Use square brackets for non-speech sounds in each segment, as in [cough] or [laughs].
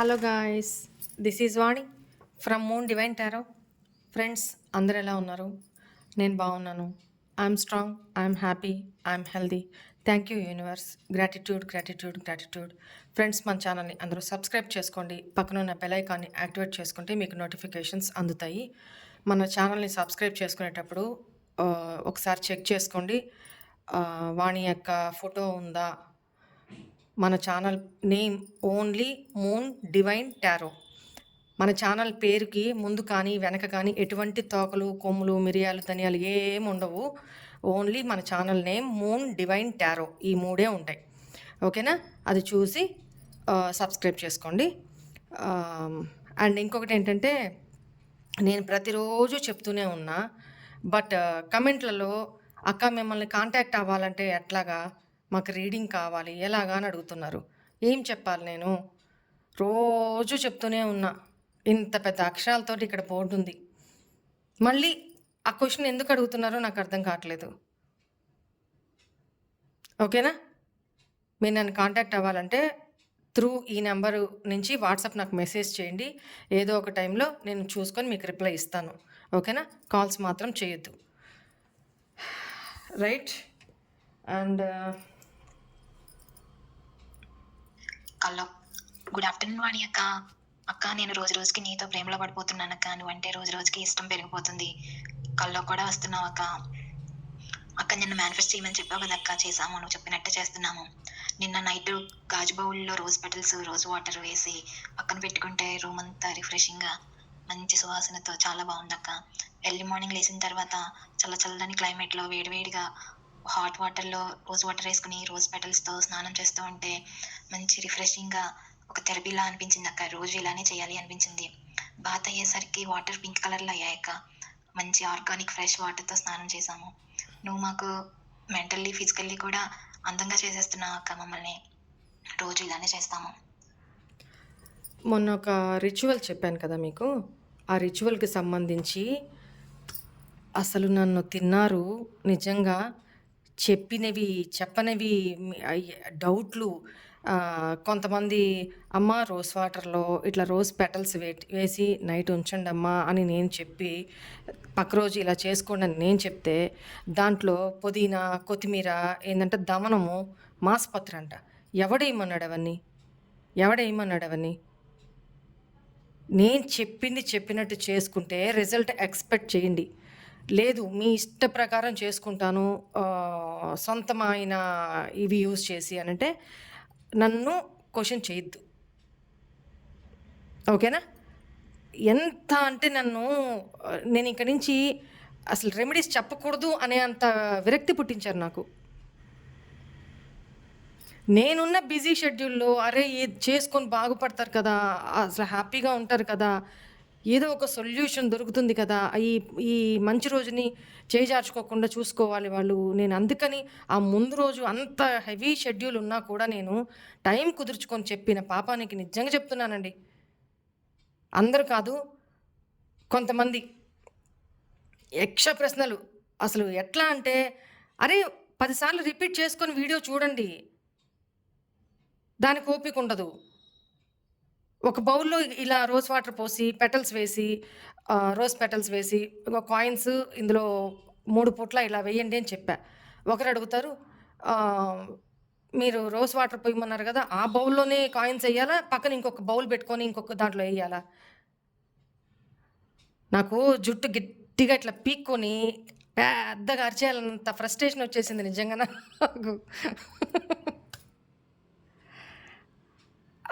Hello guys this is Vani from moon divine tarot. Friends అందరు ఎలా ఉన్నారు? నేను బాగున్నాను. I'm strong I'm happy I'm healthy. Thank you universe. Gratitude gratitude gratitude. Friends మన ఛానల్ని అందరూ సబ్స్క్రైబ్ చేసుకోండి. పక్కన ఉన్న బెల్ ఐకాన్ని యాక్టివేట్ చేసుకుంటే మీకు నోటిఫికేషన్స్ అందుతాయి. మన ఛానల్ని సబ్స్క్రైబ్ చేసుకునేటప్పుడు ఒకసారి చెక్ చేసుకోండి. వాణి యొక్క ఫోటో ఉందా? మన channel name only moon divine tarot. మన ఛానల్ పేరుకి ముందు కానీ వెనక కానీ ఎటువంటి తోకలు కొమ్ములు మిరియాలు ధనియాలు ఏమి ఉండవు. ఓన్లీ మన channel name moon divine tarot. ఈ మూడే ఉంటాయి. ఓకేనా? అది చూసి సబ్స్క్రైబ్ చేసుకోండి. అండ్ ఇంకొకటి ఏంటంటే నేను ప్రతిరోజు చెప్తూనే ఉన్నా బట్ కమెంట్లలో అక్క మిమ్మల్ని కాంటాక్ట్ అవ్వాలంటే ఎట్లాగా మాకు రీడింగ్ కావాలి ఎలాగా అని అడుగుతున్నారు. ఏం చెప్పాలి నేను? రోజు చెప్తూనే ఉన్నా ఇంత పెద్ద అక్షరాలతోటి ఇక్కడ బోర్డు ఉంది. మళ్ళీ ఆ క్వశ్చన్ ఎందుకు అడుగుతున్నారో నాకు అర్థం కావట్లేదు. ఓకేనా? మీరు నన్ను కాంటాక్ట్ అవ్వాలంటే త్రూ ఈ నెంబరు నుంచి వాట్సాప్ నాకు మెసేజ్ చేయండి. ఏదో ఒక టైంలో నేను చూసుకొని మీకు రిప్లై ఇస్తాను. ఓకేనా? కాల్స్ మాత్రం చేయొద్దు. [sighs] రైట్? అండ్ కల్లో. గుడ్ ఆఫ్టర్నూన్ వాణి అక్క. అక్క నేను రోజు రోజుకి నీతో ప్రేమలో పడిపోతున్నాను అక్క. నువ్వంటే రోజు రోజుకి ఇష్టం పెరిగిపోతుంది. కల్లో కూడా వస్తున్నావు అక్క. అక్క నిన్న మేనిఫెస్ట్ చేయమని చెప్పావు కదా అక్క. చేసాము నువ్వు చెప్పినట్టే చేస్తున్నాము. నిన్న నైట్ గాజు బౌల్లో రోజ్ పెటల్స్ రోజ్ వాటర్ వేసి పక్కన పెట్టుకుంటే రూమ్ అంతా రిఫ్రెషింగ్గా మంచి సువాసనతో చాలా బాగుంది అక్క. ఎర్లీ మార్నింగ్ లేచిన తర్వాత చల్ల చల్లని క్లైమేట్లో వేడివేడిగా హాట్ వాటర్లో రోజ్ వాటర్ వేసుకుని రోజ్ పెటల్స్తో స్నానం చేస్తూ ఉంటే మంచి రిఫ్రెషింగ్గా ఒక థెరపీలా అనిపించింది అక్క. రోజు ఇలానే చేయాలి అనిపించింది. బాత్ అయ్యేసరికి వాటర్ పింక్ కలర్లో అయ్యాక మంచి ఆర్గానిక్ ఫ్రెష్ వాటర్తో స్నానం చేసాము నువ్వు మాకు మెంటల్లీ ఫిజికల్లీ కూడా అందంగా చేసేస్తున్నావు అక్క మమ్మల్ని. రోజు ఇలానే చేస్తాము. మొన్న ఒక రిచువల్ చెప్పాను కదా మీకు? ఆ రిచువల్కి సంబంధించి అసలు నన్ను తిన్నారు. నిజంగా చెప్పినవి చెప్పనివి డౌట్లు కొంతమంది అమ్మ రోజ్ వాటర్లో ఇట్లా రోజ్ పెటల్స్ వేసి నైట్ ఉంచండి అమ్మా అని నేను చెప్పి పక్క రోజు ఇలా చేసుకోండి అని నేను చెప్తే దాంట్లో పుదీనా కొత్తిమీర ఏంటంటే దమనము మాస్పత్రి అంట. ఎవడేయమన్నాడు అవన్నీ? ఎవడేయమన్నాడు అవన్నీ? నేను చెప్పింది చెప్పినట్టు చేసుకుంటే రిజల్ట్ ఎక్స్పెక్ట్ చేయండి. లేదు మీ ఇష్ట ప్రకారం చేసుకుంటాను సొంతమైన ఇవి యూజ్ చేసి అని అంటే నన్ను క్వశ్చన్ చేయొద్దు. ఓకేనా? ఎంత అంటే నన్ను నేను ఇక్కడి నుంచి అసలు రెమెడీస్ చెప్పకూడదు అనే అంత విరక్తి పుట్టించారు నాకు. నేనున్న బిజీ షెడ్యూల్లో అరే ఇది చేసుకొని బాగుపడతారు కదా అసలు హ్యాపీగా ఉంటారు కదా ఏదో ఒక సొల్యూషన్ దొరుకుతుంది కదా. ఈ ఈ మంచి రోజుని చేజార్చుకోకుండా చూసుకోవాలి వాళ్ళు. నేను అందుకని ఆ ముందు రోజు అంత హెవీ షెడ్యూల్ ఉన్నా కూడా నేను టైం కుదుర్చుకొని చెప్పిన పాపానికి నిజంగా చెప్తున్నానండి. అందరూ కాదు కొంతమంది యక్ష ప్రశ్నలు అసలు ఎట్లా అంటే అరే పదిసార్లు రిపీట్ చేసుకొని వీడియో చూడండి. దానికి ఓపిక ఉండదు. ఒక బౌల్లో ఇలా రోజ్ వాటర్ పోసి పెటల్స్ వేసి రోజ్ పెటల్స్ వేసి ఒక కాయిన్స్ ఇందులో మూడు పూట్ల ఇలా వేయండి అని చెప్పా. ఒకరు అడుగుతారు మీరు రోజ్ వాటర్ పోయమన్నారు కదా ఆ బౌల్లోనే కాయిన్స్ వేయాలా? పక్కన ఇంకొక బౌల్ పెట్టుకొని ఇంకొక దాంట్లో వేయాలా? నాకు జుట్టు గట్టిగా ఇట్లా పీక్కొని పెద్దగా అరిచేయాలంత ఫ్రస్ట్రేషన్ వచ్చేసింది నిజంగా నాకు.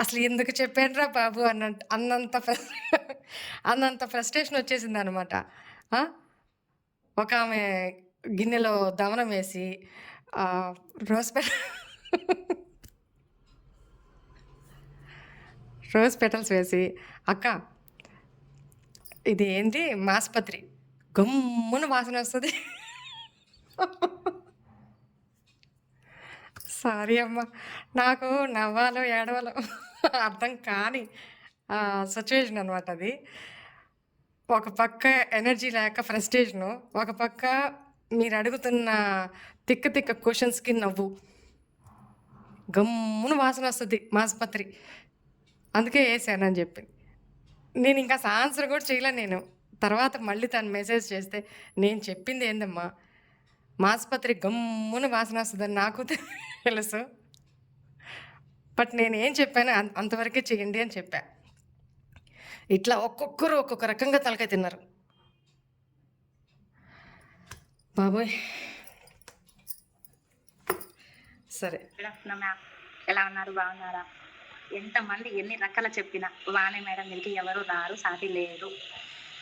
అసలు ఎందుకు చెప్పానురా బాబు అన్న అన్నంత అన్నంత ఫ్రస్ట్రేషన్ [laughs] వచ్చేసింది అనమాట ఒక ఆమె గిన్నెలో దమనం వేసి రోజ్ పెట [laughs] రోజ్ పెటల్స్ వేసి అక్క ఇది ఏంటి? మాస్పత్రి. గమ్మున వాసన వస్తుంది. [laughs] సారీ అమ్మ. నాకు నవ్వాలో ఏడవాలో అర్థం కాని సిచ్యువేషన్ అనమాట అది. ఒక పక్క ఎనర్జీ లేక ఫ్రస్ట్రేషను ఒక పక్క మీరు అడుగుతున్న తిక్క తిక్క క్వశ్చన్స్కి నవ్వు. గమ్మున వాసన వస్తుంది మాస్పత్రి. అందుకే వేసాను అని చెప్పి. నేను ఇంకా ఆన్సర్ కూడా చేయలే నేను. తర్వాత మళ్ళీ తను మెసేజ్ చేస్తే నేను చెప్పింది ఏందమ్మా? మాస్పత్రి గమ్మున వాసన వస్తుందని నాకు [laughs] తెలుసు. బట్ నేను ఏం చెప్పాను అంతవరకే చేయండి అని చెప్పా. ఇట్లా ఒక్కొక్కరు ఒక్కొక్క రకంగా తలకాయ తిన్నారు. బాబోయ్. సరే. ఎలా ఉన్నారు? బాగున్నారా? ఎంతమంది ఎన్ని రకాల చెప్పినా వానే మేడం మీకు ఎవరు రారు సాటి లేరు.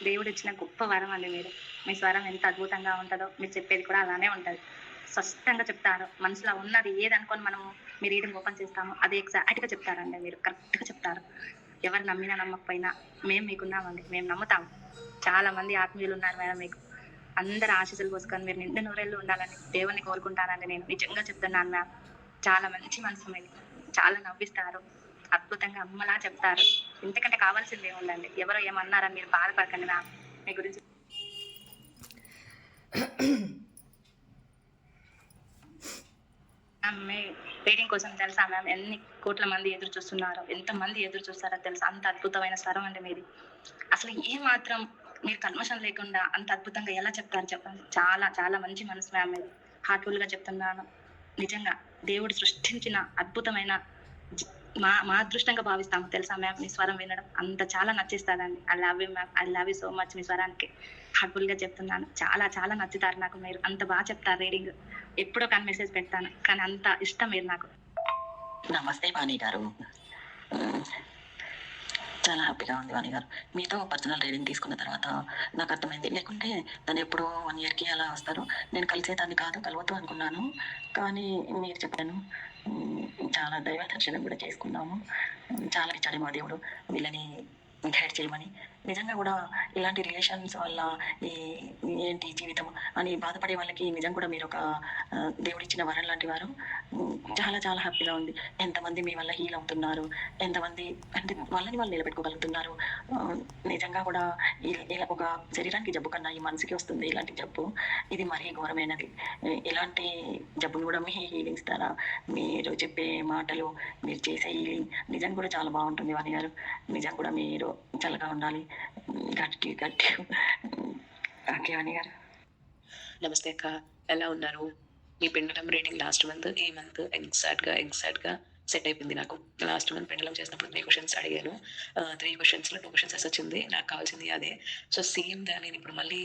దేవుడు ఇచ్చిన గొప్ప వరం అండి మీరు. మీ స్వరం ఎంత అద్భుతంగా ఉంటుందో మీరు చెప్పేది కూడా అలానే ఉంటుంది. స్పష్టంగా చెప్తారు. మనసులో ఉన్నది ఏదనుకొని మనము మీ రీడింగ్ ఓపెన్ చేస్తాము అది ఎగ్జాక్ట్గా చెప్తారండి మీరు. కరెక్ట్గా చెప్తారు. ఎవరు నమ్మినా నమ్మకపోయినా మేము మీకున్నామండి. మేము నమ్ముతాము చాలా మంది ఆత్మీయులు ఉన్నారు మేడం మీకు. అందరు ఆశీస్సులు పోసుకొని మీరు నిండు నూరేళ్ళు ఉండాలని దేవుని కోరుకుంటానండి నేను. నిజంగా చెప్తున్నాను మ్యామ్. చాలా మంచి మనసు మీరు చాలా నవ్విస్తారు. అద్భుతంగా అమ్మలా చెప్తారు. ఇంతకంటే కావాల్సింది ఏముందండి? ఎవరో ఏమన్నారా? మీరు బాధపడకండి మ్యామ్. మీ గురించి మ్యామ్, రీడింగ్ కోసం తెలుసా మ్యామ్? ఎన్ని కోట్ల మంది ఎదురు చూస్తున్నారో? ఎంత మంది ఎదురు చూస్తారో తెలుసా? అంత అద్భుతమైన స్వరం అండి మీది. అసలు ఏ మాత్రం మీరు కల్మషం లేకుండా అంత అద్భుతంగా ఎలా చెప్తారు చెప్పండి? చాలా చాలా మంచి మనసు మ్యామ్ మీది. హార్ట్ఫుల్గా చెప్తున్నాను. నిజంగా దేవుడు సృష్టించిన అద్భుతమైన మా మా అదృష్టంగా భావిస్తాము. తెలుసా మ్యామ్ మీ స్వరం వినడం అంత చాలా నచ్చిస్తారండి I love you ma'am I love you so much మీ స్వరానికి. హార్ట్ఫుల్గా చెప్తున్నాను. చాలా చాలా నచ్చుతారు నాకు మీరు. అంత బాగా చెప్తారు రీడింగ్ ఎప్పుడో కానీ మెసేజ్ పెడతాను. కానీ అంత ఇష్టం మీరు నాకు. నమస్తే వాణి గారు చాలా హ్యాపీగా ఉంది వాణి గారు. మీతో పర్సనల్ రైడింగ్ తీసుకున్న తర్వాత నాకు అర్థమైంది. లేకుంటే తను ఎప్పుడో వన్ ఇయర్కి అలా వస్తారు. నేను కలిసేదాన్ని కాదు కలవద్దు అనుకున్నాను. కానీ మీరు చెప్పాను చాలా దైవ దర్శనం కూడా చేసుకున్నాము. చాలా ఇచ్చాడు మా దేవుడు. వీళ్ళని గైడ్ చేయమని నిజంగా కూడా ఇలాంటి రిలేషన్స్ వల్ల ఈ ఏంటి జీవితం అని బాధపడే వాళ్ళకి నిజం కూడా మీరు ఒక దేవుడిచ్చిన వరం లాంటి వారు. చాలా చాలా హ్యాపీగా ఉంది. ఎంతమంది మీ వల్ల హీల్ అవుతున్నారు? ఎంతమంది అంటే వాళ్ళని వాళ్ళు నిలబెట్టుకోగలుగుతున్నారు? నిజంగా కూడా ఇలా ఒక శరీరానికి జబ్బు కన్నా ఈ మనసుకి వస్తుంది ఇలాంటి జబ్బు. ఇది మరీ ఘోరమైనది. ఇలాంటి జబ్బును కూడా మీ హీలింగ్స్ ద్వారా మీరు చెప్పే మాటలు మీరు చేసే హీలింగ్ నిజం కూడా చాలా బాగుంటుంది వాణి గారు. నిజం కూడా మీరు చల్లగా ఉండాలి. గట్టి గట్టి ఉమ్, ఓకే గారు. నమస్తే అక్క. ఎలా ఉన్నారు? మీ పెండలం రీడింగ్ లాస్ట్ మంత్ ఈ మంత్ ఎగ్జాక్ట్గా ఎగ్జాక్ట్గా సెట్ అయిపోయింది నాకు. లాస్ట్ మంత్ పెండలం చేసినప్పుడు త్రీ క్వశ్చన్స్ అడిగాను. త్రీ క్వశ్చన్స్లో టూ క్వశ్చన్స్ ఎస్ వచ్చింది. నాకు కావాల్సింది అదే. సో సేమ్ దాన్ని ఇప్పుడు మళ్ళీ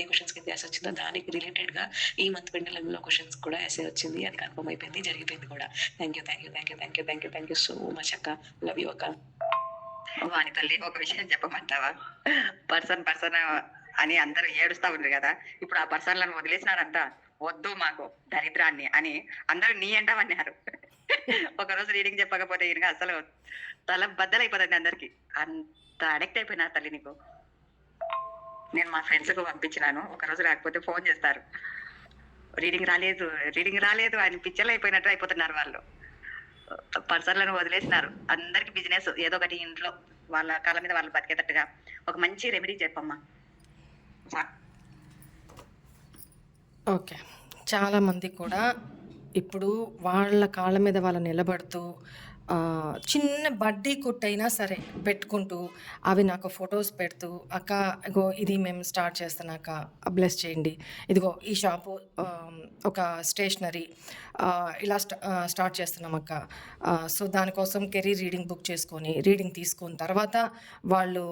ఏ క్వశ్చన్స్ అయితే ఎస్ వచ్చిందో దానికి రిలేటెడ్గా ఈ మంత్ పెండలంలో క్వశ్చన్స్ కూడా ఎస్ఏ వచ్చింది. అది కన్ఫర్మ్ అయిపోయింది జరిగిపోయింది కూడా. Thank you thank you thank you thank you thank you thank you so much అక్క. లవ్ యూ అక్క. వాని తల్లి ఒక విషయం చెప్పమంటావా? పర్సన్ పర్సన్ అని అందరూ ఏడుస్తా ఉన్నారు కదా. ఇప్పుడు ఆ పర్సన్లను వదిలేసినారంట వద్దు మాకు దరిద్రాన్ని అని అందరూ నీ అంటావన్నారు ఒక రోజు రీడింగ్ చెప్పకపోతే ఈయనగా అసలు తల బద్దలైపోతుంది అందరికి. అంత అడిక్ట్ అయిపోయినా తల్లి నీకు. నేను మా ఫ్రెండ్స్కు పంపించినాను. ఒక రోజు రాకపోతే ఫోన్ చేస్తారు. రీడింగ్ రాలేదు రీడింగ్ రాలేదు అని పిచ్చలు అయిపోయినట్టు అయిపోతున్నారు వాళ్ళు. పర్సన్లను వదిలేసినారు. అందరికి బిజినెస్ ఏదో ఒకటి ఇంట్లో వాళ్ళ కాళ్ళ మీద వాళ్ళు బతికేటట్టుగా ఒక మంచి రెమెడీ చెప్పమ్మా. ఓకే. చాలామంది కూడా ఇప్పుడు వాళ్ళ కాళ్ళ మీద వాళ్ళు నిలబడుతూ చిన్న బడ్డీ కొట్టైనా సరే పెట్టుకుంటూ అవి నాకు ఫొటోస్ పెడుతూ అక్క ఇగో ఇది మేము స్టార్ట్ చేస్తున్నాక బ్లెస్ చేయండి. ఇదిగో ఈ షాపు ఒక స్టేషనరీ ఇలా స్టా స్టార్ట్ చేస్తున్నాం అక్క. సో దానికోసం కెరీర్ రీడింగ్ బుక్ చేసుకొని రీడింగ్ తీసుకున్న తర్వాత వాళ్ళు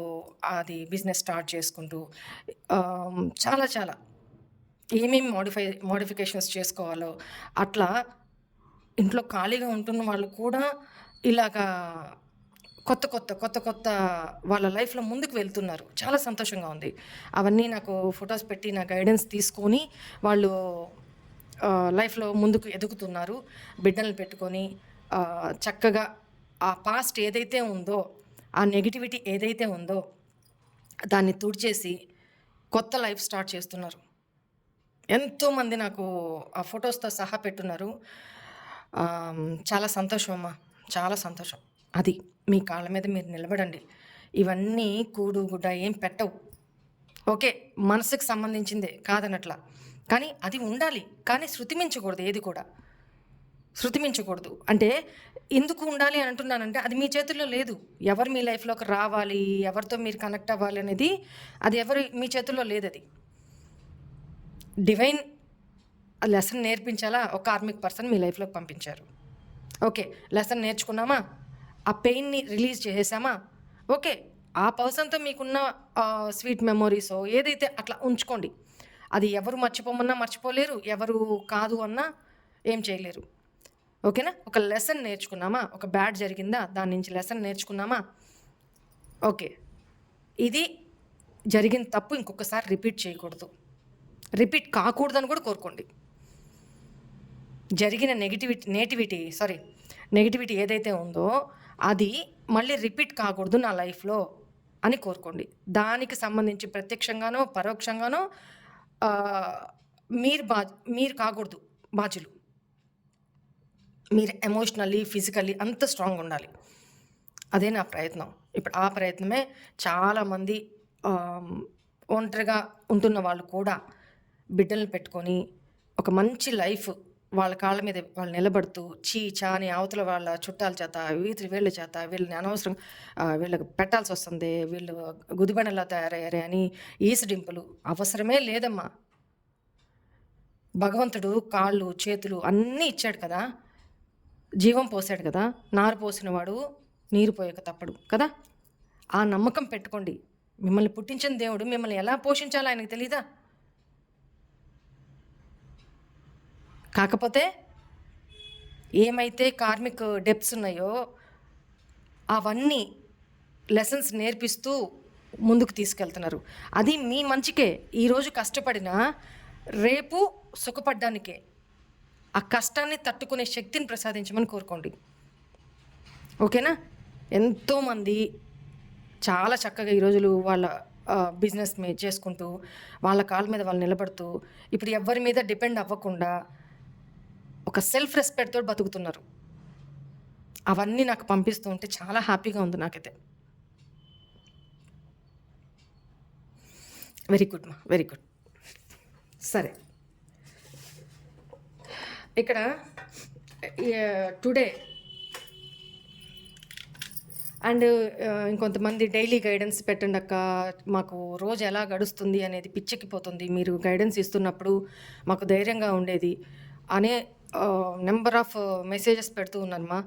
అది బిజినెస్ స్టార్ట్ చేసుకుంటూ చాలా చాలా ఏమేమి మోడిఫై మోడిఫికేషన్స్ చేసుకోవాలో అట్లా ఇంట్లో ఖాళీగా ఉంటున్న వాళ్ళు కూడా ఇలాగా కొత్త కొత్త కొత్త కొత్త వాళ్ళ లైఫ్లో ముందుకు వెళ్తున్నారు. చాలా సంతోషంగా ఉంది. అవన్నీ నాకు ఫొటోస్ పెట్టి నా గైడెన్స్ తీసుకొని వాళ్ళు లైఫ్లో ముందుకు ఎదుగుతున్నారు. బిడ్డలు పెట్టుకొని చక్కగా ఆ పాస్ట్ ఏదైతే ఉందో ఆ నెగిటివిటీ ఏదైతే ఉందో దాన్ని తుడిచేసి కొత్త లైఫ్ స్టార్ట్ చేస్తున్నారు. ఎంతోమంది నాకు ఆ ఫొటోస్తో సహా పెట్టున్నారు. చాలా సంతోషం అమ్మా. చాలా సంతోషం. అది. మీ కాళ్ళ మీద మీరు నిలబడండి. ఇవన్నీ కూడు గుడ్డ ఏం పెట్టవు. ఓకే మనసుకు సంబంధించిందే కాదనట్లా. కానీ అది ఉండాలి. కానీ శృతి మించకూడదు ఏది కూడా. శృతి మించకూడదు అంటే ఎందుకు ఉండాలి అని అంటున్నానంటే అది మీ చేతుల్లో లేదు. ఎవరు మీ లైఫ్లోకి రావాలి ఎవరితో మీరు కనెక్ట్ అవ్వాలి అనేది అది ఎవరు మీ చేతుల్లో లేదు అది. డివైన్ లెసన్ నేర్పించాలా ఒక కార్మిక్ పర్సన్ మీ లైఫ్లోకి పంపించారు. ఓకే లెసన్ నేర్చుకున్నామా? ఆ పెయిన్ని రిలీజ్ చేసేసామా? ఓకే ఆ పర్సన్తో మీకున్న స్వీట్ మెమొరీసో ఏదైతే అట్లా ఉంచుకోండి. అది ఎవరు మర్చిపోమన్నా మర్చిపోలేరు ఎవరు కాదు అన్నా ఏం చేయలేరు. ఓకేనా? ఒక లెసన్ నేర్చుకున్నామా? ఒక బ్యాడ్ జరిగిందా? దాని నుంచి లెసన్ నేర్చుకున్నామా? ఓకే ఇది జరిగిన తప్పు ఇంకొకసారి రిపీట్ చేయకూడదు. రిపీట్ కాకూడదని కూడా కోరుకోండి. జరిగిన నెగిటివిటీ నేటివిటీ సారీ నెగిటివిటీ ఏదైతే ఉందో అది మళ్ళీ రిపీట్ కాకూడదు నా లైఫ్లో అని కోరుకోండి. దానికి సంబంధించి ప్రత్యక్షంగానో పరోక్షంగానో మీరు బా మీరు కాకూడదు బాధ్యులు. మీరు ఎమోషనల్లీ ఫిజికల్లీ అంత స్ట్రాంగ్ ఉండాలి. అదే నా ప్రయత్నం. ఇప్పుడు ఆ ప్రయత్నమే చాలామంది ఒంటరిగా ఉంటున్న వాళ్ళు కూడా బిడ్డలను పెట్టుకొని ఒక మంచి లైఫ్ వాళ్ళ కాళ్ళ మీద వాళ్ళు నిలబడుతూ చీ చా అని అవతల వాళ్ళ చుట్టాల చేత వీధి వీళ్ళ చేత వీళ్ళని అనవసరం వీళ్ళకి పెట్టాల్సి వస్తుంది వీళ్ళు గుదిబండలా తయారయ్యారే అని ఈసడింపులు. అవసరమే లేదమ్మా. భగవంతుడు కాళ్ళు చేతులు అన్నీ ఇచ్చాడు కదా. జీవం పోసాడు కదా. నారు పోసినవాడు నీరు పోయక తప్పడు కదా. ఆ నమ్మకం పెట్టుకోండి. మిమ్మల్ని పుట్టించిన దేవుడు మిమ్మల్ని ఎలా పోషించాలో ఆయనకు తెలీదా? కాకపోతే ఏమైతే కార్మిక్ డెప్స్ ఉన్నాయో అవన్నీ లెసన్స్ నేర్పిస్తూ ముందుకు తీసుకెళ్తున్నారు. అది మీ మంచికే. ఈరోజు కష్టపడినా రేపు సుఖపడ్డానికే. ఆ కష్టాన్ని తట్టుకునే శక్తిని ప్రసాదించమని కోరుకోండి. ఓకేనా? ఎంతోమంది చాలా చక్కగా ఈ రోజులు వాళ్ళ బిజినెస్ మే చేసుకుంటూ వాళ్ళ కాళ్ళ మీద వాళ్ళు నిలబడుతూ ఇప్పుడు ఎవరి మీద డిపెండ్ అవ్వకుండా ఒక సెల్ఫ్ రెస్పెక్ట్తో బతుకుతున్నారు. అవన్నీ నాకు పంపిస్తూ ఉంటే చాలా హ్యాపీగా ఉంది నాకైతే. వెరీ గుడ్ మా వెరీ గుడ్ సరే. ఇక్కడ టుడే అండ్ ఇంకొంతమంది డైలీ గైడెన్స్ పెట్టండి అక్క. మాకు రోజు ఎలా గడుస్తుంది అనేది పిచ్చెక్కిపోతుంది. మీరు గైడెన్స్ ఇస్తున్నప్పుడు మాకు ధైర్యంగా ఉండేది. అనే నెంబర్ ఆఫ్ మెసేజెస్ పెడుతూ ఉన్నానమ్మా.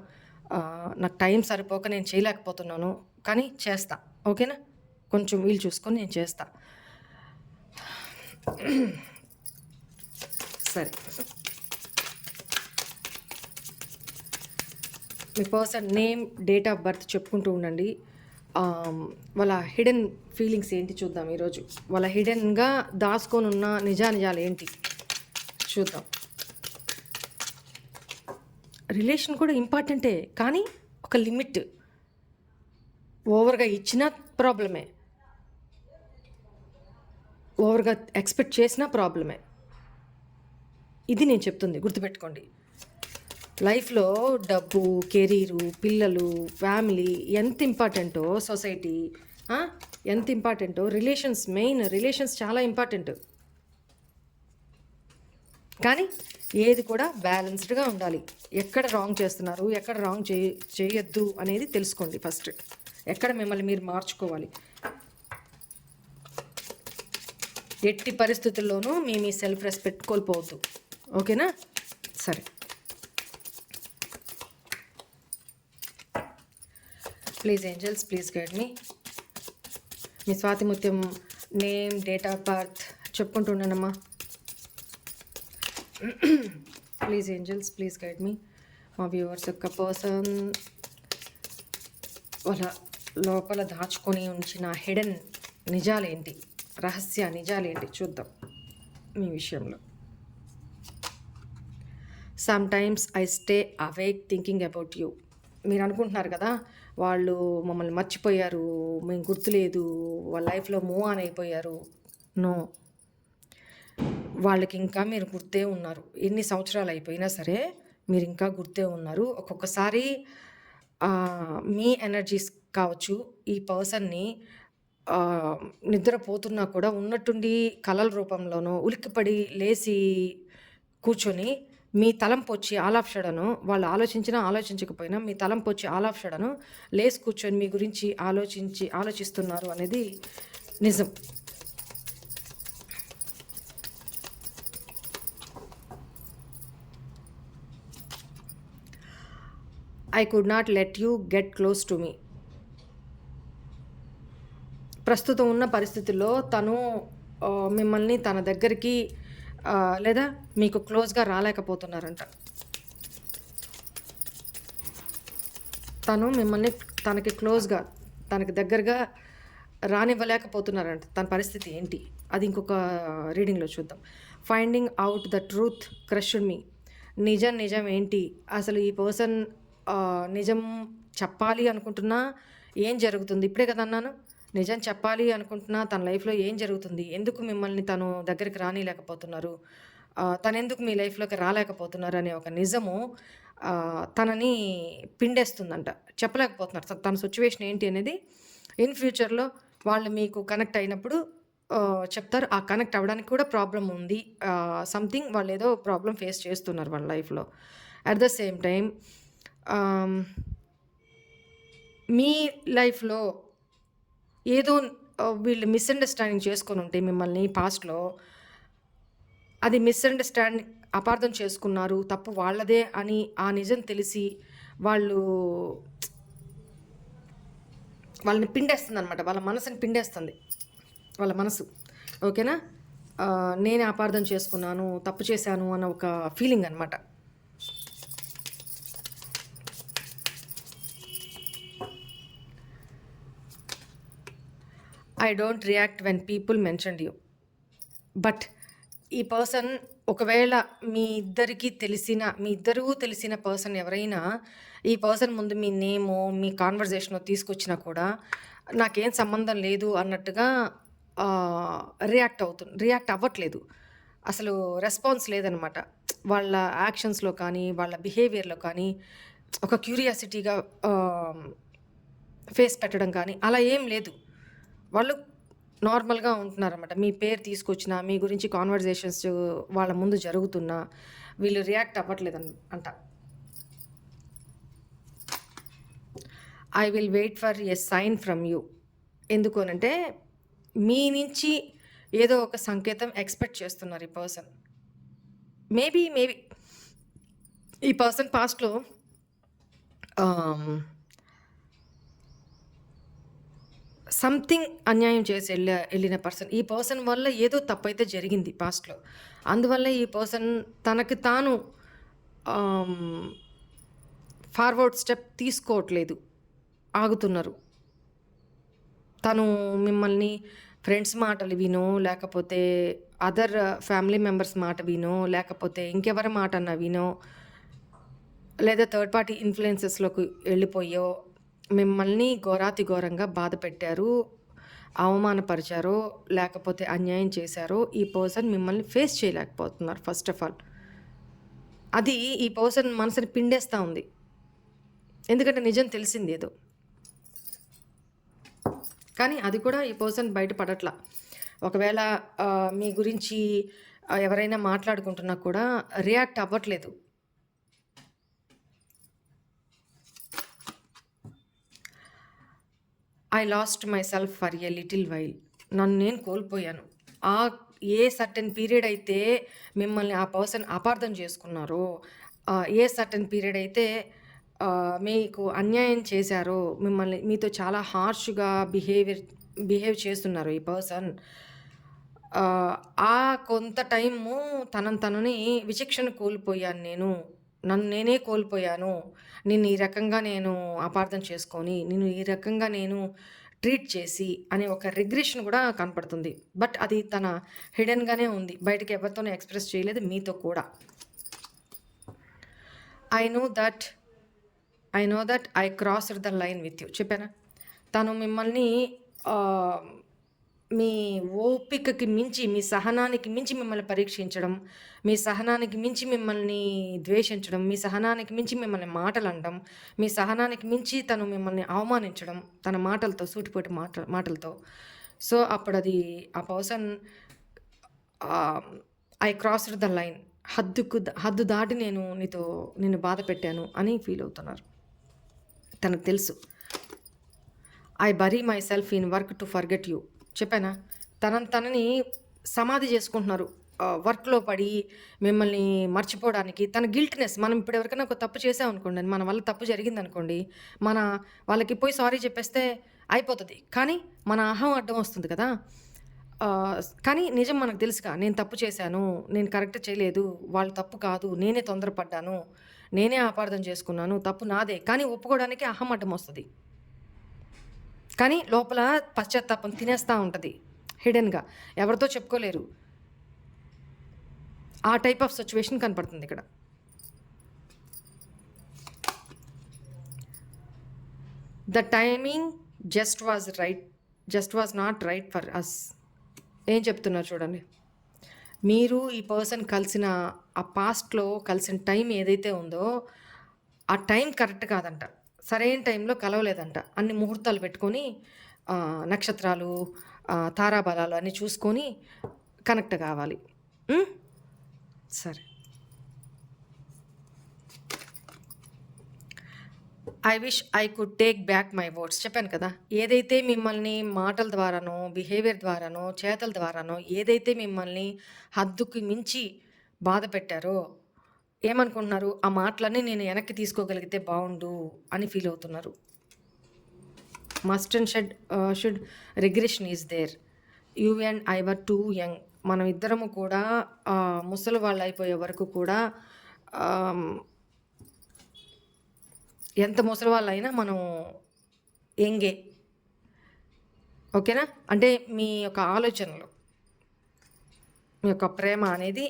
నాకు టైం సరిపోక నేను చేయలేకపోతున్నాను కానీ చేస్తా ఓకేనా? కొంచెం వీలు చూసుకొని నేను చేస్తా. సరే. మీ person name date of birth చెప్పుకుంటూ ఉండండి. వాళ్ళ హిడెన్ ఫీలింగ్స్ ఏంటి చూద్దాం ఈరోజు. వాళ్ళ హిడెన్గా దాచుకొని ఉన్న నిజానిజాలు ఏంటి చూద్దాం. రిలేషన్ కూడా ఇంపార్టెంటే కానీ ఒక లిమిట్. ఓవర్గా ఇచ్చినా ప్రాబ్లమే. ఓవర్గా ఎక్స్పెక్ట్ చేసినా ప్రాబ్లమే. ఇది నేను చెప్తుంది గుర్తుపెట్టుకోండి. లైఫ్లో డబ్బు కెరీరు పిల్లలు ఫ్యామిలీ ఎంత ఇంపార్టెంటో సొసైటీ ఎంత ఇంపార్టెంటో రిలేషన్స్ మెయిన్ రిలేషన్స్ చాలా ఇంపార్టెంట్. కానీ ఏది కూడా బ్యాలెన్స్డ్గా ఉండాలి. ఎక్కడ రాంగ్ చేస్తున్నారు ఎక్కడ రాంగ్ చేయ చేయొద్దు అనేది తెలుసుకోండి ఫస్ట్ ఎక్కడ మిమ్మల్ని మీరు మార్చుకోవాలి. ఎట్టి పరిస్థితుల్లోనూ మీ మీ సెల్ఫ్ రెస్పెక్ట్ కోల్పోవద్దు. ఓకేనా? సరే. Please angels please guide me me Swathimuthyam name date of birth చెప్పుకుంటున్నానమ్మా please angels please guide మీ మా వ్యూవర్స్ యొక్క పర్సన్ వాళ్ళ లోపల దాచుకొని ఉంచిన హిడెన్ నిజాలేంటి? రహస్య నిజాలేంటి? చూద్దాం మీ విషయంలో. Some times I stay awake thinking about you మీరు అనుకుంటున్నారు కదా వాళ్ళు మమ్మల్ని మర్చిపోయారు మేము గుర్తులేదు వాళ్ళ లైఫ్లో మూవ్ ఆన్ అయిపోయారు. నో వాళ్ళకి ఇంకా మీరు గుర్తే ఉన్నారు. ఎన్ని సంవత్సరాలు అయిపోయినా సరే మీరు ఇంకా గుర్తే ఉన్నారు. ఒక్కొక్కసారి మీ ఎనర్జీస్ కావచ్చు ఈ పర్సన్ని నిద్రపోతున్నా కూడా ఉన్నట్టుండి కలల రూపంలోనో ఉలిక్కిపడి లేచి కూర్చొని మీ తలంపు వచ్చి ఆలాప్షడను వాళ్ళు ఆలోచించినా ఆలోచించకపోయినా మీ తలంపు వచ్చి ఆలాప్షడను లేచి కూర్చొని మీ గురించి ఆలోచించి ఆలోచిస్తున్నారు అనేది నిజం. I could not let you get close to మీ ప్రస్తుతం ఉన్న పరిస్థితుల్లో తను మిమ్మల్ని తన దగ్గరికి లేదా మీకు క్లోజ్గా రాలేకపోతున్నారంట. తను మిమ్మల్ని తనకి క్లోజ్గా తనకి దగ్గరగా రానివ్వలేకపోతున్నారంట. తన పరిస్థితి ఏంటి? అది ఇంకొక రీడింగ్లో చూద్దాం. Finding out the truth crushed me నిజం నిజం ఏంటి? అసలు ఈ పర్సన్ నిజం చెప్పాలి అనుకుంటున్నా ఏం జరుగుతుంది? ఇప్పుడే కదా అన్నాను. నిజం చెప్పాలి అనుకుంటున్నా తన లైఫ్లో ఏం జరుగుతుంది? ఎందుకు మిమ్మల్ని తను దగ్గరికి రానిలేకపోతున్నారు? తను ఎందుకు మీ లైఫ్లోకి రాలేకపోతున్నారు అనే ఒక నిజము తనని పిండేస్తుందంట. చెప్పలేకపోతున్నారు. తన- సిచ్యువేషన్ ఏంటి అనేది ఇన్ ఫ్యూచర్లో వాళ్ళు మీకు కనెక్ట్ అయినప్పుడు చెప్తారు. ఆ కనెక్ట్ అవ్వడానికి కూడా ప్రాబ్లం ఉంది. సంథింగ్ వాళ్ళు ఏదో ప్రాబ్లం ఫేస్ చేస్తున్నారు వాళ్ళ లైఫ్లో. అట్ ద సేమ్ టైం మీ లైఫ్లో ఏదో వీళ్ళు మిస్అండర్స్టాండింగ్ చేసుకొని ఉంటే మిమ్మల్ని పాస్ట్లో అది మిస్అండర్స్టాండింగ్ అపార్థం చేసుకున్నారు తప్పు వాళ్ళదే అని ఆ నిజం తెలిసి వాళ్ళు వాళ్ళని పిండేస్తుంది అనమాట వాళ్ళ మనసుని పిండేస్తుంది. వాళ్ళ మనసు. ఓకేనా? నేనే అపార్థం చేసుకున్నాను తప్పు చేశాను అన్న ఒక ఫీలింగ్ అనమాట I don't react when people mention you but ఈ పర్సన్ ఒకవేళ మీ ఇద్దరికి తెలిసిన మీ ఇద్దరూ తెలిసిన పర్సన్ ఎవరైనా ఈ పర్సన్ ముందు మీ నేమో మీ కాన్వర్జేషన్ తీసుకొచ్చినా కూడా నాకేం సంబంధం లేదు అన్నట్టుగా రియాక్ట్ అవుతుంది రియాక్ట్ అవ్వట్లేదు. అసలు రెస్పాన్స్ లేదనమాట వాళ్ళ యాక్షన్స్లో కానీ వాళ్ళ బిహేవియర్లో కానీ ఒక క్యూరియాసిటీగా ఫేస్ పెట్టడం కానీ అలా ఏం లేదు. వాళ్ళు నార్మల్గా ఉంటున్నారన్నమాట. మీ పేరు తీసుకొచ్చిన మీ గురించి కాన్వర్జేషన్స్ వాళ్ళ ముందు జరుగుతున్నా వీళ్ళు రియాక్ట్ అవ్వట్లేదు అన్- అంట. I will wait for a sign from you ఎందుకు అనంటే మీ నుంచి ఏదో ఒక సంకేతం ఎక్స్పెక్ట్ చేస్తున్నారు ఈ పర్సన్ మేబీ మేబీ ఈ పర్సన్ పాస్ట్లో సంథింగ్ అన్యాయం చేసి వెళ్ళ వెళ్ళిన పర్సన్ ఈ పర్సన్ వల్ల ఏదో తప్పైతే జరిగింది పాస్ట్లో అందువల్ల ఈ పర్సన్ తనకి తాను ఫార్వర్డ్ స్టెప్ తీసుకోవట్లేదు. ఆగుతున్నారు. తను మిమ్మల్ని ఫ్రెండ్స్ మాటలు వినో లేకపోతే అదర్ ఫ్యామిలీ మెంబర్స్ మాట వినో లేకపోతే ఇంకెవరి మాట అన్న వినో లేదా థర్డ్ పార్టీ ఇన్ఫ్లుయెన్సెస్లోకి వెళ్ళిపోయో మిమ్మల్ని ఘోరాతి ఘోరంగా బాధ పెట్టారు అవమానపరిచారో లేకపోతే అన్యాయం చేశారో ఈ పర్సన్ మిమ్మల్ని ఫేస్ చేయలేకపోతున్నారు ఫస్ట్ ఆఫ్ ఆల్ అది ఈ పర్సన్ మనసుని పిండేస్తూ ఉంది. ఎందుకంటే నిజం తెలిసింది ఏదో. కానీ అది కూడా ఈ పర్సన్ బయటపడట్లా. ఒకవేళ మీ గురించి ఎవరైనా మాట్లాడుకుంటున్నా కూడా రియాక్ట్ అవ్వట్లేదు. I lost myself for a little while నన్ను నేను కోల్పోయాను. ఆ ఏ సర్టెన్ పీరియడ్ అయితే మిమ్మల్ని ఆ పర్సన్ అపార్థం చేసుకున్నారో ఏ సర్టెన్ పీరియడ్ అయితే మీకు అన్యాయం చేశారో మిమ్మల్ని మీతో చాలా హార్ష్గా బిహేవియర్ బిహేవ్ చేస్తున్నారు ఈ పర్సన్ ఆ కొంత టైము తనని తనని విచక్షణ కోల్పోయాను నేను. నన్ను నేనే కోల్పోయాను. నిన్ను ఈ రకంగా నేను అపార్థం చేసుకొని నిన్ను ఈ రకంగా నేను ట్రీట్ చేసి అనే ఒక రిగ్రెషన్ కూడా కనపడుతుంది. బట్ అది తన హిడెన్గానే ఉంది. బయటకు ఎవరితోనూ ఎక్స్ప్రెస్ చేయలేదు మీతో కూడా. I know that I know that I crossed the line with you చెప్పానా? తను మిమ్మల్ని మీ ఓపికకి మించి మీ సహనానికి మించి మిమ్మల్ని పరీక్షించడం మీ సహనానికి మించి మిమ్మల్ని ద్వేషించడం మీ సహనానికి మించి మిమ్మల్ని మాటలు అనడం మీ సహనానికి మించి తను మిమ్మల్ని అవమానించడం తన మాటలతో సూటిపోటి మాట మాటలతో. సో అప్పుడు అది ఆ person I crossed the line. హద్దుకు హద్దు దాటి నేను నీతో నిన్ను బాధ పెట్టాను అని ఫీల్ అవుతున్నారు. తనకు తెలుసు. I bury myself in work to forget you. చెప్పానా? తనని తనని సమాధి చేసుకుంటున్నారు. వర్క్లో పడి మిమ్మల్ని మర్చిపోవడానికి తన గిల్ట్నెస్ మనం ఇప్పుడు ఎవరికైనా ఒక తప్పు చేసామనుకోండి మన వల్ల తప్పు జరిగింది అనుకోండి మన వాళ్ళకి పోయి సారీ చెప్పేస్తే అయిపోతుంది. కానీ మన అహం అడ్డం వస్తుంది కదా. కానీ నిజం మనకు తెలుసుగా నేను తప్పు చేశాను నేను కరెక్ట్ చేయలేదు వాళ్ళు తప్పు కాదు నేనే తొందరపడ్డాను నేనే అపార్థం చేసుకున్నాను తప్పు నాదే. కానీ ఒప్పుకోవడానికి అహం అడ్డం వస్తుంది. కానీ లోపల పశ్చాత్తాపం తినేస్తూ ఉంటుంది హిడెన్గా ఎవరితో చెప్పుకోలేరు. ఆ టైప్ ఆఫ్ సిచ్యువేషన్ కనపడుతుంది ఇక్కడ. The timing just was right just was not right for us ఏం చెప్తున్నారు చూడండి. మీరు ఈ పర్సన్ కలిసిన ఆ పాస్ట్లో కలిసిన టైం ఏదైతే ఉందో ఆ టైం కరెక్ట్ కాదంట. సరైన టైంలో కలవలేదంట. అన్ని ముహూర్తాలు పెట్టుకొని నక్షత్రాలు తారాబలాలు అన్నీ చూసుకొని కనెక్ట్ కావాలి. సరే. I wish I could take back my words చెప్పాను కదా. ఏదైతే మిమ్మల్ని మాటల ద్వారానో బిహేవియర్ ద్వారానో చేతల ద్వారానో ఏదైతే మిమ్మల్ని హద్దుకి మించి బాధ పెట్టారో ఏమనుకుంటున్నారు? ఆ మాటలన్నీ నేను వెనక్కి తీసుకోగలిగితే బాగుండు అని ఫీల్ అవుతున్నారు. Must and shed should regression is there. You and I were too young. మనం ఇద్దరము కూడా ముసలి వాళ్ళు అయిపోయే వరకు కూడా ఎంత ముసలి వాళ్ళైనా మనం ఎంగే ఓకేనా? అంటే మీ యొక్క ఆలోచనలు మీ యొక్క ప్రేమ అనేది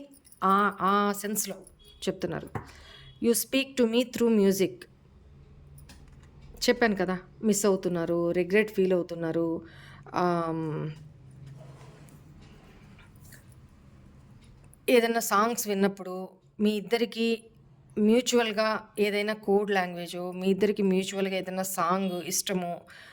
ఆ ఆ సెన్స్లో. చెప్తున్నారు. You speak to me through music చెప్పాను కదా మిస్ అవుతున్నారు రిగ్రెట్ ఫీల్ అవుతున్నారు um, ఏదైనా సాంగ్స్ విన్నప్పుడు మీ ఇద్దరికీ మ్యూచువల్గా ఏదైనా కోడ్ లాంగ్వేజ్ మీ ఇద్దరికి మ్యూచువల్గా ఏదైనా సాంగ్ ఇష్టమో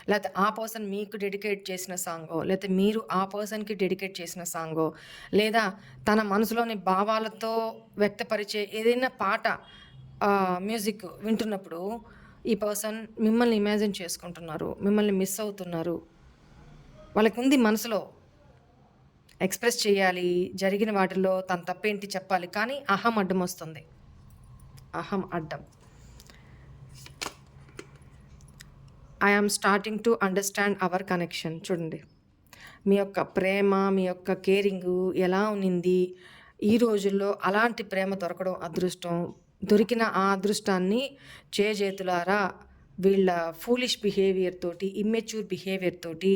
లేకపోతే ఆ పర్సన్ మీకు డెడికేట్ చేసిన సాంగో లేకపోతే మీరు ఆ పర్సన్కి డెడికేట్ చేసిన సాంగో లేదా తన మనసులోని భావాలతో వ్యక్తపరిచే ఏదైనా పాట మ్యూజిక్ వింటున్నప్పుడు ఈ పర్సన్ మిమ్మల్ని ఇమాజిన్ చేసుకుంటున్నారు మిమ్మల్ని మిస్ అవుతున్నారు. వాళ్ళకి ఉంది మనసులో ఎక్స్ప్రెస్ చేయాలి జరిగిన వాటిల్లో తన తప్పేంటి చెప్పాలి కానీ అహం అడ్డం వస్తుంది. అహం అడ్డం. I am starting to understand our connection చూడండి. మీ యొక్క ప్రేమ మీ యొక్క కేరింగ్ ఎలా ఉన్నింది? ఈ రోజుల్లో అలాంటి ప్రేమ దొరకడం అదృష్టం. దొరికిన ఆ అదృష్టాన్ని చేజేతులారా వీళ్ళ ఫూలిష్ బిహేవియర్ తోటి ఇమ్మెచ్యూర్ బిహేవియర్ తోటి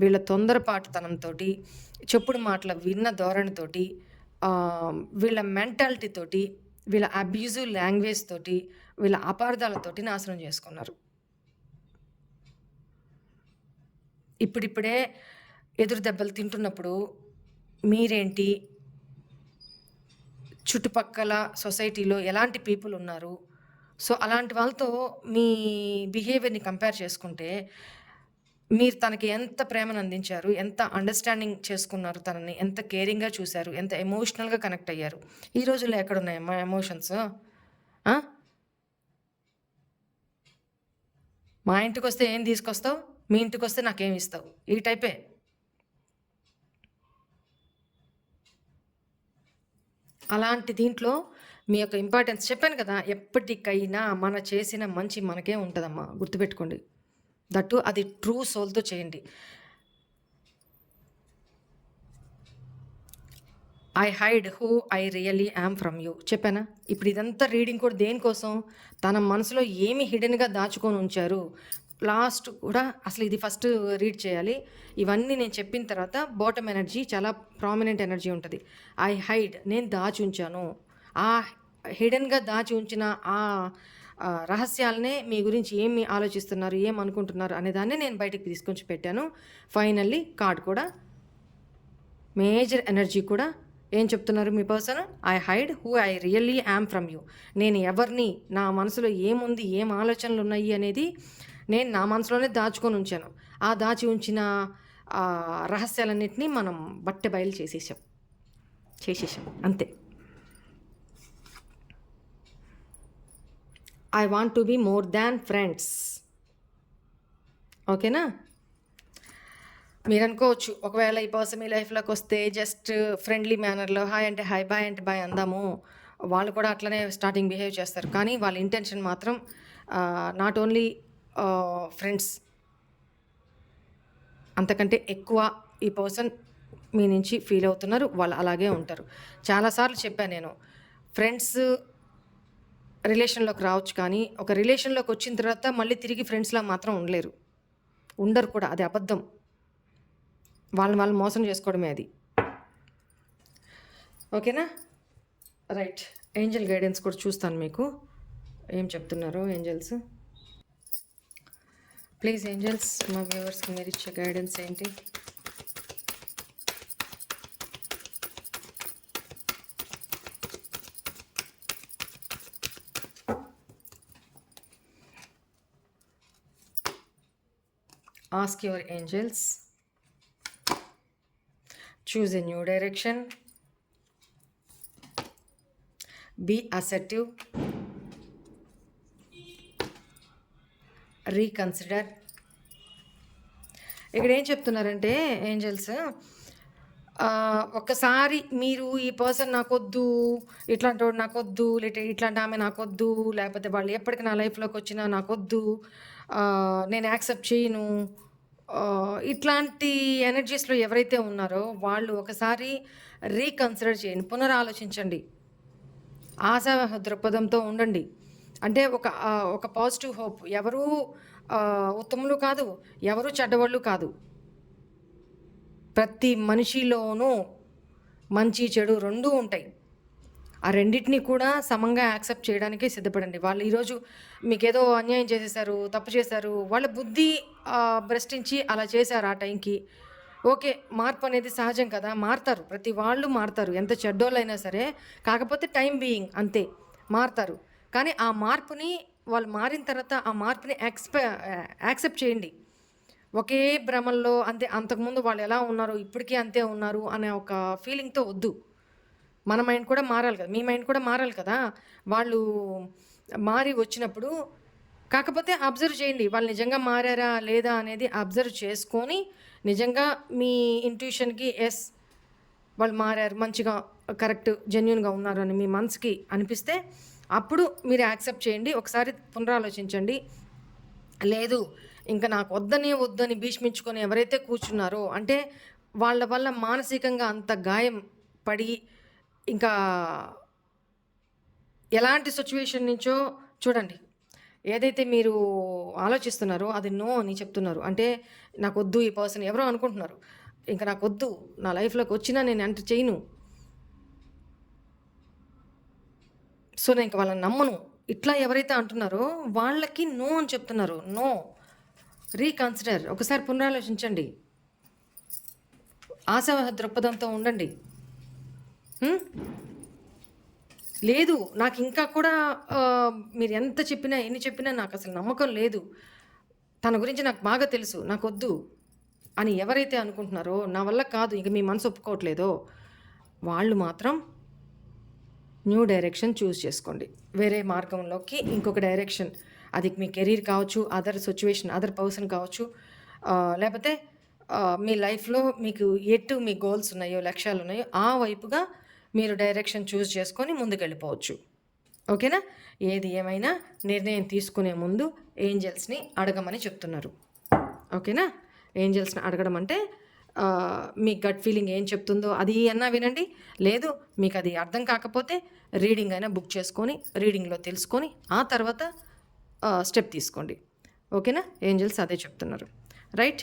వీళ్ళ తొందరపాటుతనంతో చెప్పుడు మాటల విన్న ధోరణితోటి వీళ్ళ మెంటాలిటీతోటి వీళ్ళ అబ్యూజివ్ లాంగ్వేజ్ తోటి వీళ్ళ అపార్థాలతోటి నాశనం చేసుకున్నారు. ఇప్పుడిప్పుడే ఎదురు దెబ్బలు తింటున్నప్పుడు మీరేంటి? చుట్టుపక్కల సొసైటీలో ఎలాంటి పీపుల్ ఉన్నారు? సో అలాంటి వాళ్ళతో మీ బిహేవియర్ని కంపేర్ చేసుకుంటే మీరు తనకి ఎంత ప్రేమను అందించారు ఎంత అండర్స్టాండింగ్ చేసుకున్నారు తనని ఎంత కేరింగ్గా చూశారు ఎంత ఎమోషనల్గా కనెక్ట్ అయ్యారు? ఈ రోజుల్లో ఎక్కడున్నాయి మా ఎమోషన్స్ మా ఇంటికి వస్తే ఏం తీసుకొస్తావు? మీ ఇంటికి వస్తే నాకేం ఇస్తావు? ఈ టైపే. అలాంటి దీంట్లో మీ యొక్క ఇంపార్టెన్స్ చెప్పాను కదా ఎప్పటికైనా మన చేసిన మంచి మనకే ఉంటుందమ్మా. గుర్తుపెట్టుకోండి. దట్టు అది ట్రూ సోల్తో చేయండి. I hide who I really am from you చెప్పానా? ఇప్పుడు ఇదంతా రీడింగ్ కూడా దేనికోసం? తన మనసులో ఏమి హిడెన్గా దాచుకొని ఉంచారు? లాస్ట్ కూడా అసలు ఇది ఫస్ట్ రీడ్ చేయాలి. ఇవన్నీ నేను చెప్పిన తర్వాత బాటమ్ ఎనర్జీ చాలా ప్రామినెంట్ ఎనర్జీ ఉంటుంది. ఐ హైడ్ నేను దాచి ఉంచాను ఆ హిడెన్గా దాచి ఉంచిన ఆ ఆ రహస్యాలనే మీ గురించి ఏమి ఆలోచిస్తున్నారు ఏం అనుకుంటున్నారు అనే దాన్ని నేను బయటకు తీసుకొచ్చి పెట్టాను. ఫైనల్లీ కార్డ్ కూడా. మేజర్ ఎనర్జీ కూడా. ఏం చెప్తున్నారు మీ person I hide who I really am from you నేను ఎవరిని నా మనసులో ఏముంది ఏం ఆలోచనలు ఉన్నాయి అనేది నేను నా మనసులోనే దాచుకొని ఉంచాను. ఆ దాచి ఉంచిన రహస్యాలన్నింటినీ మనం బట్టె బయలు చేసేసాం. చేసేసాం. అంతే. I want to be more than friends ఓకేనా మీరు అనుకోవచ్చు ఒకవేళ ఈ పర్సన్ మీ లైఫ్లోకి వస్తే జస్ట్ ఫ్రెండ్లీ మేనర్లో హాయ్ అంటే హాయ్ బాయ్ అంటే బాయ్ అందాము. వాళ్ళు కూడా అట్లనే స్టార్టింగ్ బిహేవ్ చేస్తారు. కానీ వాళ్ళ ఇంటెన్షన్ మాత్రం నాట్ ఓన్లీ ఫ్రెండ్స్ అంతకంటే ఎక్కువ ఈ పర్సన్ మీ నుంచి ఫీల్ అవుతున్నారు. వాళ్ళు అలాగే ఉంటారు. చాలాసార్లు చెప్పాను నేను ఫ్రెండ్స్ రిలేషన్లోకి రావచ్చు కానీ ఒక రిలేషన్లోకి వచ్చిన తర్వాత మళ్ళీ తిరిగి ఫ్రెండ్స్లా మాత్రం ఉండలేరు. ఉండరు కూడా అది అబద్ధం. వాళ్ళని వాళ్ళు మోసం చేసుకోవడమే అది. ఓకేనా? రైట్. ఏంజల్ గైడెన్స్ కూడా చూస్తాను మీకు. ఏం చెప్తున్నారు ఏంజల్స్? ప్లీజ్ ఏంజల్స్ మా వ్యూవర్స్కి మీరు ఇచ్చే గైడెన్స్ ఏంటి? Ask your angels choose a new direction. Be assertive. Reconsider ఇక్కడ ఏం చెప్తున్నారంటే ఏంజల్స్ ఒకసారి మీరు ఈ పర్సన్ నాకొద్దు ఇట్లాంటి వాడు నాకొద్దు లేకపోతే ఇట్లాంటి ఆమె నాకొద్దు లేకపోతే వాళ్ళు ఎప్పటికి నా లైఫ్లోకి వచ్చినా నాకొద్దు వద్దు నేను యాక్సెప్ట్ చేయను ఇట్లాంటి ఎనర్జీస్లో ఎవరైతే ఉన్నారో వాళ్ళు ఒకసారి రీకన్సిడర్ చేయండి పునరాలోచించండి. ఆశా దృక్పథంతో ఉండండి. అంటే ఒక ఒక పాజిటివ్ హోప్ ఎవరు ఉత్తములు కాదు ఎవరు చెడ్డవాళ్ళు కాదు. ప్రతి మనిషిలోనూ మంచి చెడు రెండూ ఉంటాయి. ఆ రెండింటిని కూడా సమంగా యాక్సెప్ట్ చేయడానికి సిద్ధపడండి. వాళ్ళు ఈరోజు మీకు ఏదో అన్యాయం చేసేసారు తప్పు చేశారు వాళ్ళ బుద్ధి భ్రష్టించి అలా చేశారు ఆ టైంకి. ఓకే మార్పు అనేది సహజం కదా మారుతారు. ప్రతి వాళ్ళు మారుతారు. ఎంత చెడ్డోళ్ళైనా సరే కాకపోతే టైం బీయింగ్ అంతే మారుతారు. కానీ ఆ మార్పుని వాళ్ళు మారిన తర్వాత ఆ మార్పుని ఎక్స్పె యాక్సెప్ట్ చేయండి. ఒకే భ్రమల్లో అంతే అంతకుముందు వాళ్ళు ఎలా ఉన్నారు ఇప్పటికీ అంతే ఉన్నారు అనే ఒక ఫీలింగ్తో వద్దు. మన మైండ్ కూడా మారాలి కదా. మీ మైండ్ కూడా మారాలి కదా. వాళ్ళు మారి వచ్చినప్పుడు కాకపోతే అబ్జర్వ్ చేయండి. వాళ్ళు నిజంగా మారారా లేదా అనేది అబ్జర్వ్ చేసుకొని నిజంగా మీ ఇంట్యూషన్కి ఎస్ వాళ్ళు మారారు మంచిగా కరెక్ట్ జెన్యున్గా ఉన్నారు అని మీ మనసుకి అనిపిస్తే అప్పుడు మీరు యాక్సెప్ట్ చేయండి. ఒకసారి పునరాలోచించండి. లేదు ఇంకా నాకు వద్దని వద్దని భీష్మించుకొని ఎవరైతే కూర్చున్నారో అంటే వాళ్ళ వల్ల మానసికంగా అంత గాయం పడి ఇంకా ఎలాంటి సిచ్యువేషన్ నుంచో చూడండి. ఏదైతే మీరు ఆలోచిస్తున్నారో అది నో అని చెప్తున్నారు. అంటే నాకు వద్దు ఈ పర్సన్ ఎవరో అనుకుంటున్నారు. ఇంకా నాకు వద్దు నా లైఫ్లోకి వచ్చినా నేను ఎంటర్ చేయను. సో నేను ఇంకా వాళ్ళని నమ్మను. ఇట్లా ఎవరైతే అంటున్నారో వాళ్ళకి నో అని చెప్తున్నారు. నో. రీకన్సిడర్ ఒకసారి పునరాలోచించండి. ఆశావహ దృక్పథంతో ఉండండి. లేదు నాకు ఇంకా కూడా మీరు ఎంత చెప్పినా ఎన్ని చెప్పినా నాకు అసలు నమ్మకం లేదు. తన గురించి నాకు బాగా తెలుసు నాకు వద్దు అని ఎవరైతే అనుకుంటున్నారో నా వల్ల కాదు ఇంక మీ మనసు ఒప్పుకోవట్లేదో వాళ్ళు మాత్రం న్యూ డైరెక్షన్ చూస్ చేసుకోండి. వేరే మార్గంలోకి ఇంకొక డైరెక్షన్. అది మీ కెరీర్ కావచ్చు అదర్ సిచ్యువేషన్ అదర్ పర్సన్ కావచ్చు లేకపోతే మీ లైఫ్లో మీకు ఎటు మీ గోల్స్ ఉన్నాయో లక్ష్యాలు ఉన్నాయో ఆ వైపుగా మీరు డైరెక్షన్ చూస్ చేసుకొని ముందుకు వెళ్ళిపోవచ్చు ఓకేనా? ఏది ఏమైనా నిర్ణయం తీసుకునే ముందు ఏంజల్స్ని అడగమని చెప్తున్నారు. ఓకేనా? ఏంజల్స్ని అడగడం అంటే మీ గట్ ఫీలింగ్ ఏం చెప్తుందో అది అన్నా వినండి. లేదు మీకు అది అర్థం కాకపోతే రీడింగ్ అయినా బుక్ చేసుకొని రీడింగ్లో తెలుసుకొని ఆ తర్వాత స్టెప్ తీసుకోండి. ఓకేనా? ఏంజల్స్ అదే చెప్తున్నారు. Right